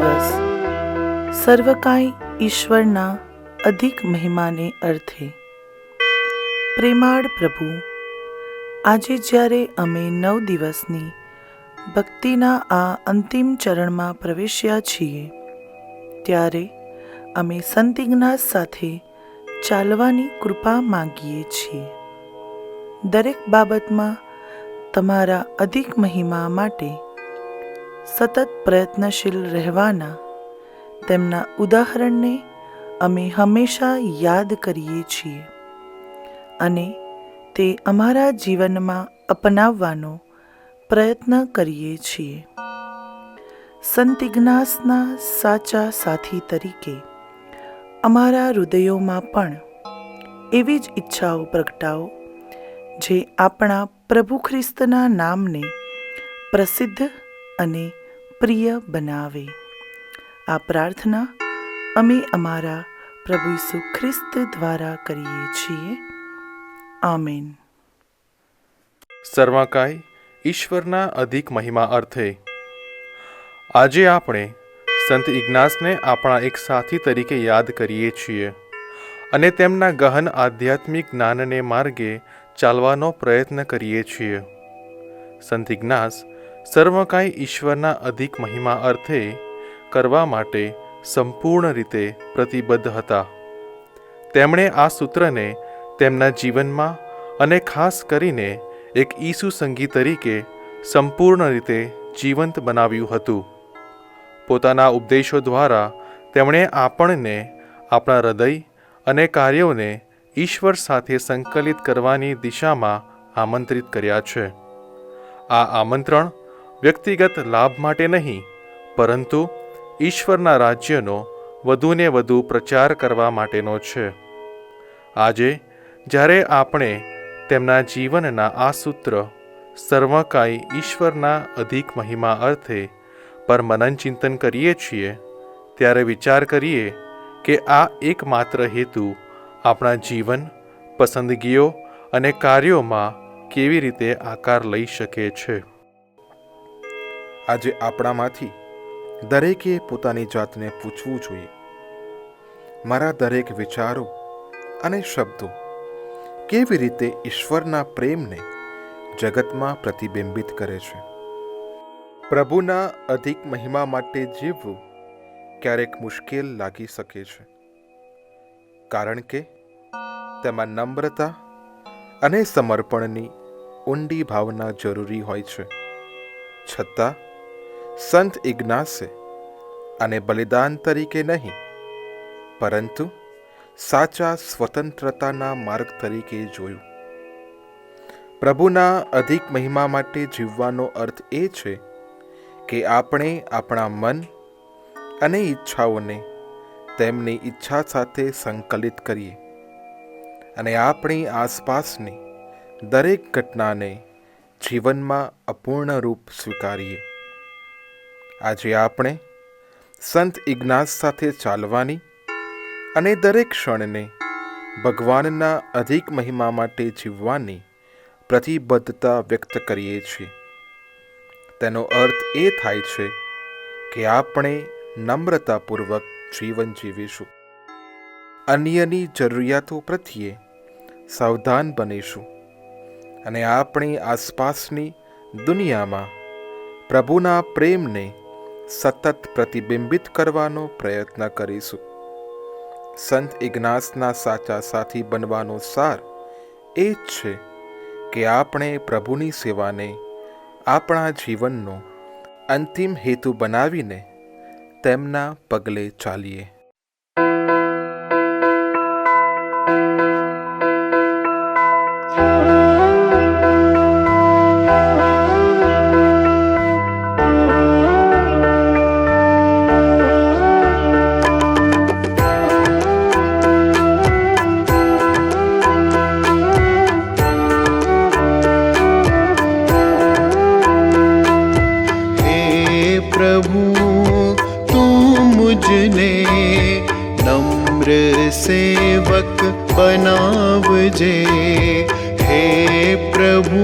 દિવસ. સર્વકાય ઈશ્વરના અધિક મહિમાને અર્થે. પ્રેમાળ પ્રભુ, આજે જ્યારે અમે નવ દિવસની ભક્તિના આ અંતિમ ચરણમાં પ્રવેશ્યા છીએ, ત્યારે અમે સંતિજ્ઞાસ સાથે ચાલવાની કૃપા માંગીએ છીએ. દરેક બાબતમાં તમારા અધિક મહિમા માટે સતત પ્રયત્નશીલ રહેવાના તેમના ઉદાહરણને અમે હંમેશા યાદ કરીએ છીએ અને તે અમારા જીવનમાં અપનાવવાનો પ્રયત્ન કરીએ છીએ. સંતિજ્ઞાસના સાચા સાથી તરીકે અમારા હૃદયોમાં પણ એવી જ ઈચ્છાઓ પ્રગટાવો જે આપણા પ્રભુ ખ્રિસ્તના નામને પ્રસિદ્ધ અને પ્રિય બનાવે. આ પ્રાર્થના અમે અમારા પ્રભુ ઈસુ ખ્રિસ્ત દ્વારા કરીએ છીએ. આમેન. સર્વાકાય ઈશ્વરના અધિક મહિમા અર્થે આજે આપણે સંત ઇગ્નાસને આપણા એક સાથી તરીકે યાદ કરીએ છીએ અને તેમના ગહન આધ્યાત્મિક જ્ઞાનને માર્ગે ચાલવાનો પ્રયત્ન કરીએ છીએ. સંત ઇગ્નાસ સર્વકાય ઈશ્વરના અધિક મહિમા અર્થે કરવા માટે સંપૂર્ણ રીતે પ્રતિબદ્ધ હતા. તેમણે આ સૂત્રને તેમના જીવનમાં અને ખાસ કરીને એક ઈસુ સંગીત તરીકે સંપૂર્ણ રીતે જીવંત બનાવ્યું હતું. પોતાના ઉપદેશો દ્વારા તેમણે આપણને આપણા હૃદય અને કાર્યોને ઈશ્વર સાથે સંકલિત કરવાની દિશામાં આમંત્રિત કર્યા છે. આ આમંત્રણ વ્યક્તિગત લાભ માટે નહીં, પરંતુ ઈશ્વરના રાજ્યનો વધુને વધુ પ્રચાર કરવા માટેનો છે. આજે, જ્યારે આપણે તેમના જીવનના આ સૂત્ર, સર્વકાય ઈશ્વરના અધિક મહિમા અર્થે પર મનન ચિંતન કરીએ છીએ, ત્યારે વિચાર કરીએ કે આ એકમાત્ર હેતુ આપણા જીવન, પસંદગીઓ અને કાર્યોમાં કેવી રીતે આકાર લઈ શકે છે. આજે આપણામાંથી દરેકે પોતાની જાતને પૂછવું જોઈએ. મારા દરેક વિચારો અને શબ્દો કેવી રીતે ઈશ્વરના પ્રેમને જગતમાં પ્રતિબિંબિત કરે છે? પ્રભુના અધિક મહિમા માટે જીવવું ક્યારેક મુશ્કેલ લાગી શકે છે. કારણ કે તેમાં નમ્રતા અને સમર્પણની ઊંડી ભાવના જરૂરી હોય છે. છતાં સંત ઇગ્નાસે અને બલિદાન તરીકે નહીં, પરંતુ સાચા સ્વતંત્રતાના માર્ગ તરીકે જોયું. પ્રભુના અધિક મહિમા માટે જીવવાનો અર્થ એ છે કે આપણે આપણા મન અને ઈચ્છાઓને તેમની ઈચ્છા સાથે સંકલિત કરીએ અને આપણી આસપાસની દરેક ઘટનાને જીવનમાં અપૂર્ણ રૂપ સ્વીકારીએ. આજે આપણે સંત ઇગ્નાસ સાથે ચાલવાની અને દરેક ક્ષણને ભગવાનના અધિક મહિમા માટે જીવવાની પ્રતિબદ્ધતા વ્યક્ત કરીએ છીએ. તેનો અર્થ એ થાય છે કે આપણે નમ્રતાપૂર્વક જીવન જીવીશું. અન્યની જરૂરિયાતો પ્રત્યે સાવધાન બનીશું અને આપણી આસપાસની દુનિયામાં પ્રભુના પ્રેમને સતત પ્રતિબિંબિત કરવાનો પ્રયત્ન કરીશું. સંત ઇગ્નાસના સાચા સાથી બનવાનો સાર એ જ છે કે આપણે પ્રભુની સેવાને, આપણા જીવનનો અંતિમ હેતુ બનાવીને તેમના પગલે ચાલીએ. प्रभु तू मुझने नम्र सेवक बनावजे हे प्रभु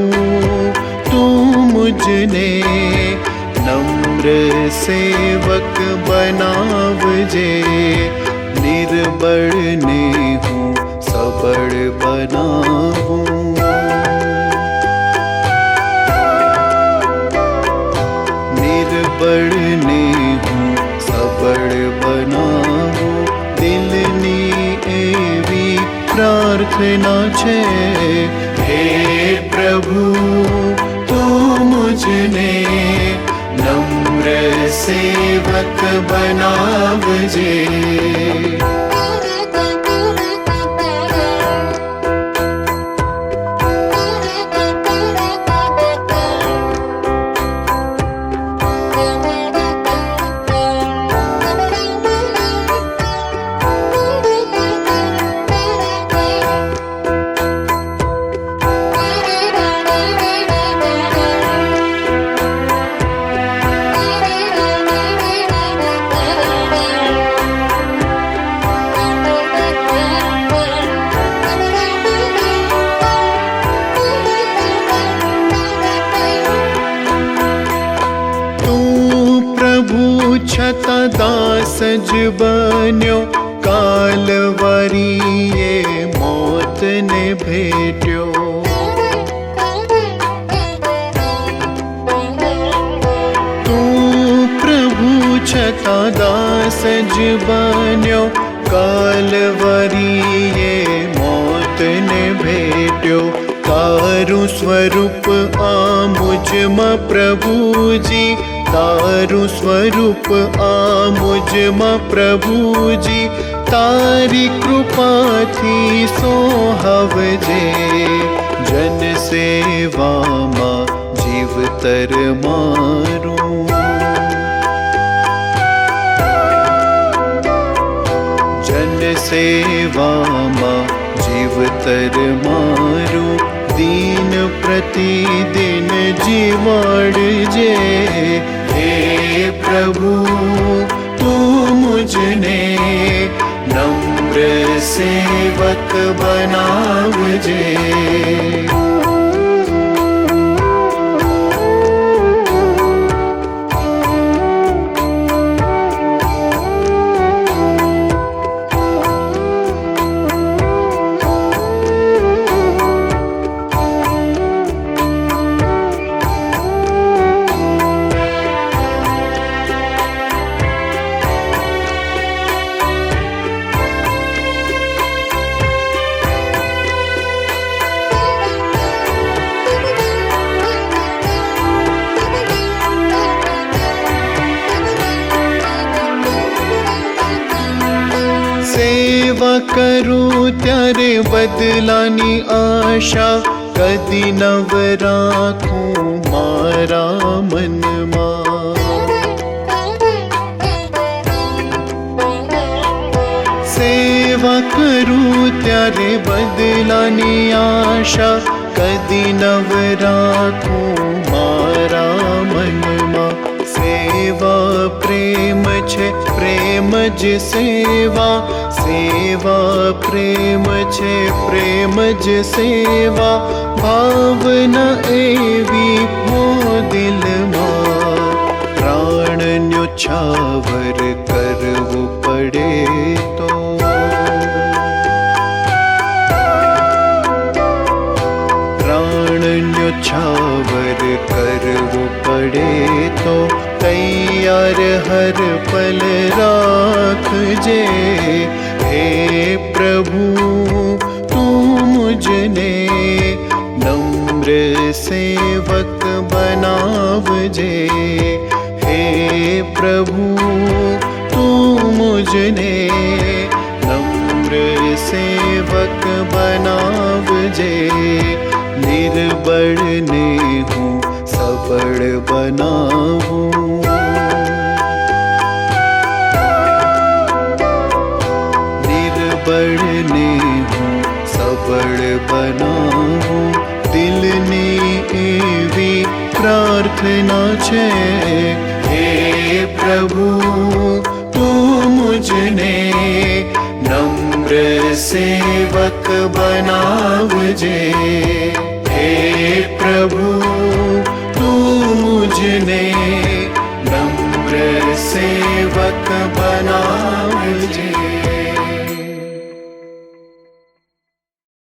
तू मुझने नम्र सेवक बनाव जे निर्बल ने हूँ सबड़ बनाऊँ સબળ બનાવું દિલની એવી પ્રાર્થના છે હે પ્રભુ તું મુજને નમ્ર સેવક બનાવજે દાસ જ બન્યો, કાલવરીએ મોતને ભેટ્યો. તું પ્રભુ છતાં દાસ જ બન્યો, કાલવરીએ મોતને ભેટ્યો. તારું સ્વરૂપ આ મુજમાં પ્રભુજી તારું સ્વરૂપ આ મુજમાં પ્રભુજી તારી કૃપાથી સોહવજે જન સેવામાં જીવતર મારું જન સેવામાં જીવતર મારું દીન પ્રતિદિન જીવાડજે હે પ્રભુ તું મુજને નમ્ર સેવક બનાવજે સેવા કરું ત્યારે બદલાની આશા કદી નવ રાખું મારા મનમાં સેવા કરું ત્યારે બદલાની આશા કદી નવ રાખું મારા મનમાં સેવા प्रेम छे प्रेम ज सेवा सेवा प्रेम छे प्रेम ज सेवा। भावना एवी मो दिल मा प्राणन्यो भावन ए पडे तो। प्राण तो। तु તૈયાર હર પલ રાખજે હે પ્રભુ તું મુજને નમ્ર સેવક બનાવજે હે પ્રભુ તું મુજને નમ્ર સેવક બનાવજે નિર્બળને હું સફળ બનાવું પ્રાર્થના છે. હે પ્રભુ, તું મુજને નમ્ર સેવક બનાવજે. હે પ્રભુ, તું મુજને નમ્ર સેવક બનાવજે.